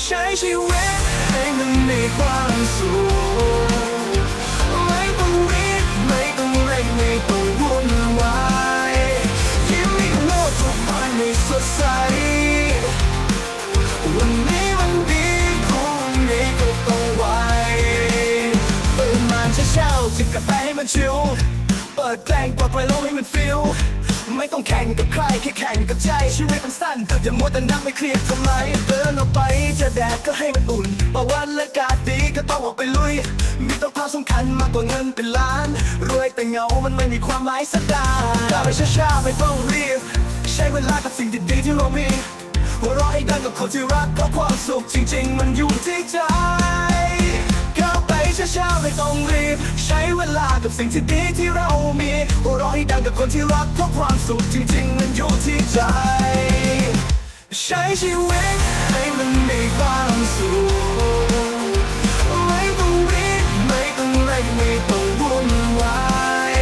ใช้ชีวิตให้มันมีความสุขไม่ต้องรีบไม่ต้องเร่งไม่ต้องวุ่นวายยิ้มให้โลกทุกวันให้สดใส วันนี้มันดีพรุ่งนี้ก็ต้องไหวตื่นมาเช้าๆจิบกาแฟให้มันชิวเปิดแกล้งปลดปล่อยโลกให้มันฟิล ไม่ต้องแข่งกับใครแค่แข่งกับใจชีวิตมันสั้นอย่ามัวแต่นั่งไม่เครียดทำไมเดินออกไปจะแดดก็ให้มันอุ่นบางวันและกาศดีก็ต้องออกไปลุย มีตัวควาสำคัญมากกว่าเงินเป็นล้าน รวยแต่เงามันไม่มีความหมายสักดาก้าไปช้าๆไม่ต้องรีบ ใช้เวลากับสิ่งดีๆที่เรามีหัวเราะให้ดังกับคนที่รักเพราะความสุขจริง ๆ มันอยู่ที่ใจ ช้าไม่ต้องรีบ ใช้เวลากับสิ่งที่ดีที่เรามีหัวเราะให้ดังกับคนที่รักเพราะความสุขจริง ๆ มันอยู่ที่ใจ ใช้ชีวิตให้มันมีความสุขไม่ต้องรีบไม่ต้องเร่งไม่ต้องวุ่นวาย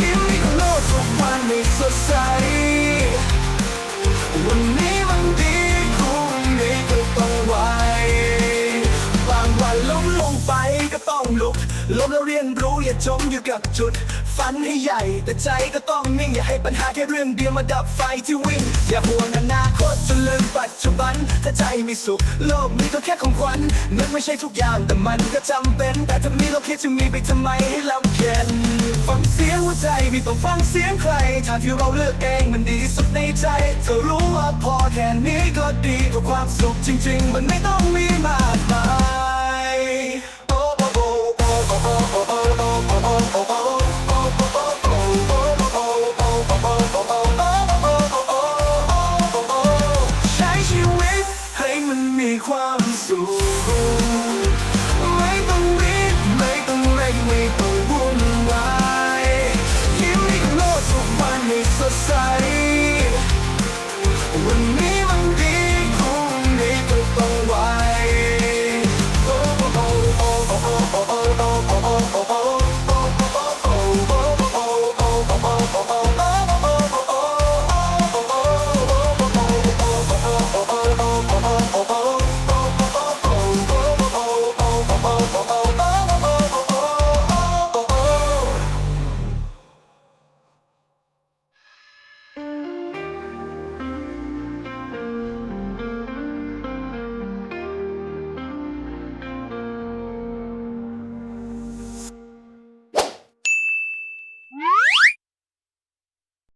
ยิ้มให้โลกทุกวันให้สดใสวันนี้มันดีพรุ่งนี้ก็ต้องไวบางวันล้มลงไป ต้องลุกล้มแล้วเรียนรู้อย่าจมอยู่กับจุด ฝันให้ใหญ่ แต่ใจก็ต้องนิ่ง อย่าให้ปัญหาแค่เรื่องเดียวมาดับไฟที่วิ่ง อย่าห่วงอนาคตจนลืมปัจจุบัน ถ้าใจม่สุข โลกนี้ก็แค่ของขวัญเงินไม่ใช่ทุกอย่างแต่มันก็จำเป็น แต่ถ้ามีเราคิดจะมีไปทำไมให้ลำเค็นฟังเสียงหัวใจไม่ต้องฟังเสียงใครทางที่เราเลือกเองมันดีที่สุดในใจเธอรู้ว่าพอแค่นี้ก็ดีกว่าความสุขจริง ๆ มันไม่ต้องมี quando sou